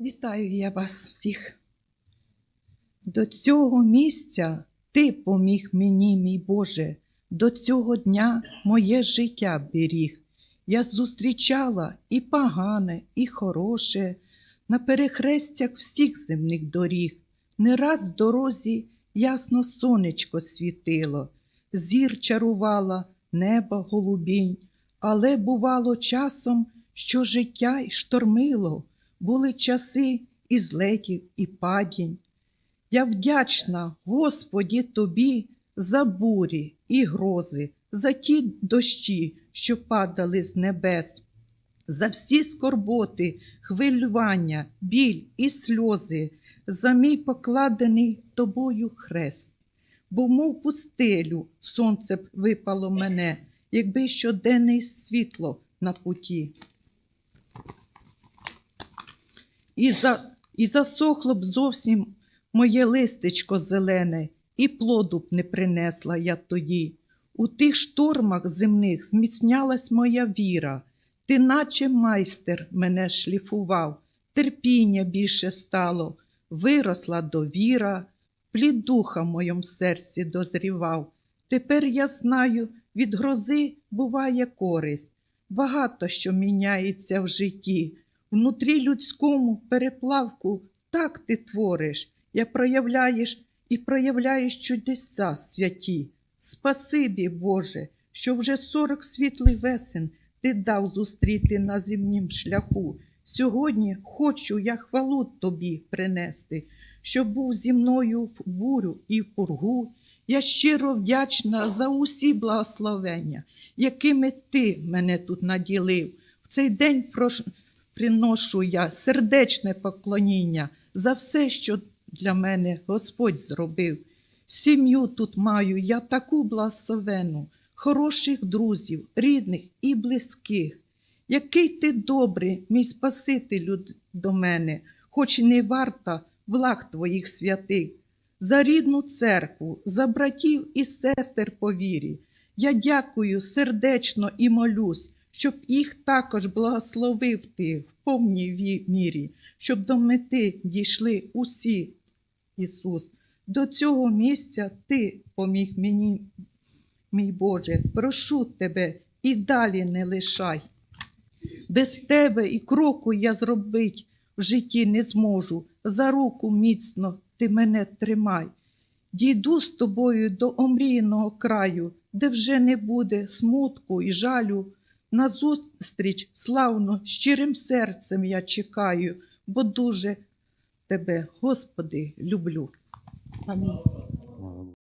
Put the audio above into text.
Вітаю я вас всіх. До цього місця ти поміг мені, мій Боже, до цього дня моє життя беріг. Я зустрічала і погане, і хороше, на перехрестях всіх земних доріг. Не раз в дорозі ясно сонечко світило, зір чарувала, небо голубінь, але бувало часом, що життя й штормило, були часи і злетів, і падінь. Я вдячна, Господі, Тобі за бурі і грози, за ті дощі, що падали з небес, за всі скорботи, хвилювання, біль і сльози, за мій покладений тобою хрест. Бо, мов пустелю, сонце б випало мене, якби щоденне світло на путі. І, за, і засохло б зовсім моє листечко зелене, і плоду б не принесла я тоді. У тих штормах земних зміцнялась моя віра, ти, наче майстер, мене шліфував, терпіння більше стало, виросла довіра, плід духа в моєму серці дозрівав. Тепер я знаю, від грози буває користь, багато що міняється в житті. Внутрі людському переплавку так ти твориш, я проявляєш і проявляєш чудеса святі. Спасибі, Боже, що вже сорок світлих весен ти дав зустріти на земнім шляху. Сьогодні хочу я хвалу тобі принести, що був зі мною в бурю і в пургу. Я щиро вдячна за усі благословення, якими ти мене тут наділив. В цей день прош- приношу я сердечне поклоніння за все, що для мене Господь зробив. Сім'ю тут маю я таку благословену, хороших друзів, рідних і близьких. Який ти добрий, мій Спасителю до мене, хоч не варта благ твоїх святих, за рідну церкву, за братів і сестер по вірі. Я дякую сердечно і молюсь, щоб їх також благословив ти в повній мірі, щоб до мети дійшли усі, Ісус. До цього місця Ти поміг мені, мій Боже, прошу Тебе і далі не лишай. Без Тебе і кроку я зробить в житті не зможу. За руку міцно ти мене тримай. Дійду з тобою до омріяного краю, де вже не буде смутку і жалю. Назустріч славно, щирим серцем я чекаю, бо дуже тебе, Господи, люблю. Амінь.